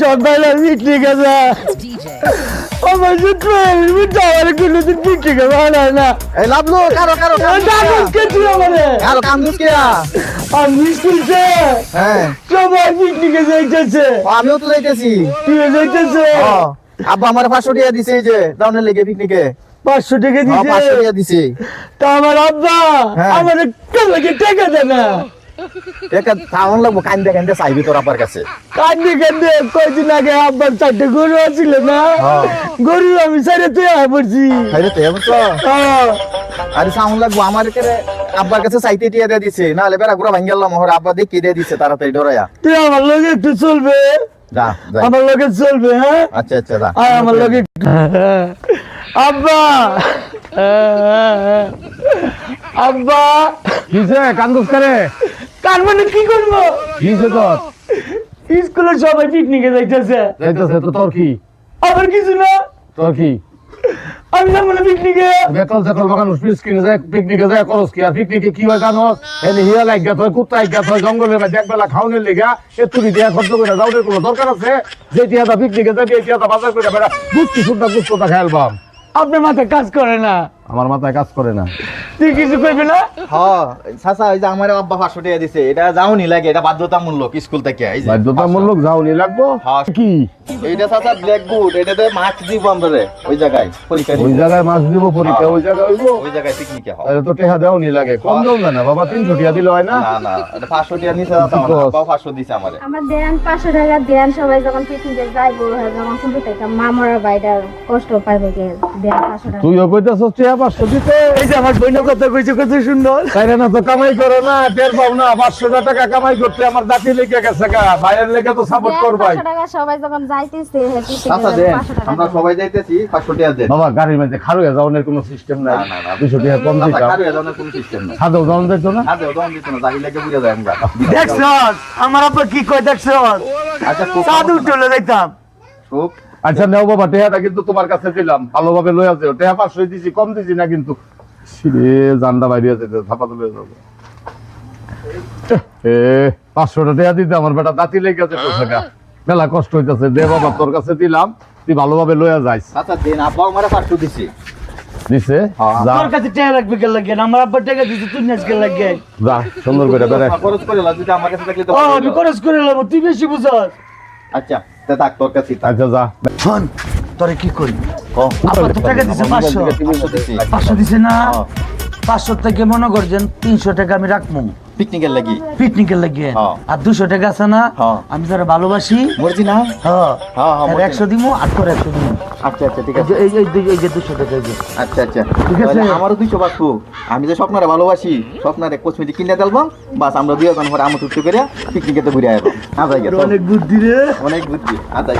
সকালে বিক্রি গেছে আমার সূত্র আমার কোনোদিন বিক্রি গেছে হয় না। এই লাভলো কারও কারও ডাকুস কে তুই আমারে? কারও কান্দুস কে? আমি স্কুলছে হ্যাঁ। সবাই পিকনিকে যাইতেছে। আমিও তো যাইতেছি। তুই যাইতেছে। আব্বা আমার পাঁচশো টাকা দিছে এই যে দাউনের লেগে পিকনিকে পাঁচশো টাকা পাঁচশো দিছে। টাকা দিছে। তা আমার আব্বা হ্যাঁ। আমার টাকা দেয় না একটা থাউন লাগবো কান্দে কান্দে চাইবি তোর আব্বার কাছে। কান্দি কান্দি কয়দিন আগে আব্বার চারটে গরু আছিল না? হ্যাঁ। গরু আমি তুই পড়ছি। হ্যাঁ। আরে সাউন্ড লাগবো আমার এখানে আব্বার কাছে চাইতে টিয়া দিয়ে দিছে। বেড়া আব্বা দেখি দিয়ে দিছে তাড়াতাড়ি ডরাইয়া। তুই আমার লগে একটু চলবে? আমার লগে চলবে হ্যাঁ? আচ্ছা আচ্ছা আয় আমার লগে আব্বা! আব্বা! কিসে কান্দুস করে তার মানে কি করব? কিসে তোর স্কুলের সবাই পিকনিকে যাইতেছে। যাইতেছে তো তোর কি? আবার কিছু না? তোর কি? আমি যাব না পিকনিকে বেকল সেকল মানুষ পিসকিনে যায় পিকনিকে যায় করস কি? আর পিকনিকে কি হয় জানো? এনে হিয়া লাগ গেছ কুত্তা লাগ গেছ জঙ্গলের মধ্যে একবেলা খাওনের লেগা এ তুই দিয়া খরচ করে যাওয়ার কোনো দরকার আছে? যে পিকনিকে যাবি এই টিয়াটা বাজার করে বেড়া বুঝছি শুনটা বুঝছোটা খেয়ালবাম আপনার মাথায় কাজ করে না। আমার মাথায় কাজ করে না। তুই কিছু করবি না? হ্যাঁ চাচা ওই যে আমার আব্বা পাঁচশো টাকা দিছে এটা যাওনি লাগে এটা বাধ্যতামূলক স্কুল থেকে এই যে বাধ্যতামূলক যাওনি লাগবো। কি? এইটা চাচা ব্ল্যাক বুট এটাতে মাস্ক দিব আমরা ওই জায়গায় পরীক্ষা ওই জায়গায় মাছ দিব পরীক্ষা ওই জায়গায় হইবো? ওই জায়গায় পিকনিকে তাহলে তো টেহা দেওনি লাগে কম দেও না বাবা তিনশো টিয়া দিলে হয় না? না না এটা পাঁচশো টাকা নিছে চাচা আমার কস? দিছে আমারে। আমার দেন পাঁচশো টাকা দেন সবাই যখন পিকনিকে যাইব যখন শুনতে থাকতাম মামরা বাইটার কষ্ট পাইবে কে দেন পাঁচশো টাকা। তুইও কইতেছস দিতে। এই যে আমার কথা কইছে কত সুন্দর তাইলে না তো কামাই করে না টের পাও না পাঁচশো টাকা কামাই করতে আমার দাঁতি লেগে গেছে গা ভাইয়ের লেগে তো সাপোর্ট করবাই। সবাই যখন যাইতেছে চাচা দেন আমরা সবাই যাইতেছি পাঁচশো টাকা দেন। বাবা গাড়ির মধ্যে খারুয়া যাওয়ার কোনো সিস্টেম নাই। না, না, না। দুশো টাকা কম চাচা, দিতাম। কারও কোনো system নাই। সাদেও যাওয়ান যেত না? আদে, ওটা দিত না, জাহির লাগে বুঝে যায় আমরা। দেখছ আমার আব্বা কি কয় দেখছ আচ্ছা, চলে যাইতাম। আচ্ছা নেও বাবা টেহাটা কিন্তু তোমার কাছে দিলাম ভালোভাবে লইয়া যাও। টেহা পাঁচশো দিছি কম দিছি না কিন্তু। সিরে জান্ডা বাইরে যেতে থাপা তুলে যাব। এ পাঁচশোটা টেহা দিতে আমার বেটা দাঁতি লেগে গেছে তো মেলা কষ্ট হইতেছে দে বাবা তোর কাছে দিলাম তুই ভালোভাবে লইয়া যাইস। চাচা, দেন, আব্বাও আমারে পাঁচশো দিছে। দিছে? হ্যাঁ। যা। তোর কাছে টাকা লাগবে কে লাগে? আমার আব্বা টাকা দিতে তুই আজকে লাগে? যা সুন্দর করে বেড়ে। খরচ করে লাও, আমার কাছে থাকলে তো আমি খরচ করে নেব তুই বেশি বুঝস। আচ্ছা, তা থাক, তোর কাছেই আচ্ছা যা। তোরে কি করি? টাকা দিছে পাঁচশো। পাঁচশো দিছে। না। পাঁচশো থেকে মনে করছেন তিনশো টাকা আমি রাখব পিকনিকের লাগি। পিকনিকের লাগিয়ে। আর দুশো টাকা আছে না। আমি যারা ভালোবাসি না? একশো দিব একশো দিব আচ্ছা আচ্ছা ঠিক আছে। এই এই যে- দুশো টাকা এই আচ্ছা আচ্ছা। ঠিক আছে। আমারও আমি যে স্বপ্নারে ভালোবাসি স্বপ্নারে কসমেটিক কিনে দিলাম বাস আমরা দুই এখন করে পিকনিকে তো ঘুরে আসব আচ্ছা অনেক বুদ্ধি রে। অনেক বুদ্ধি। আচ্ছা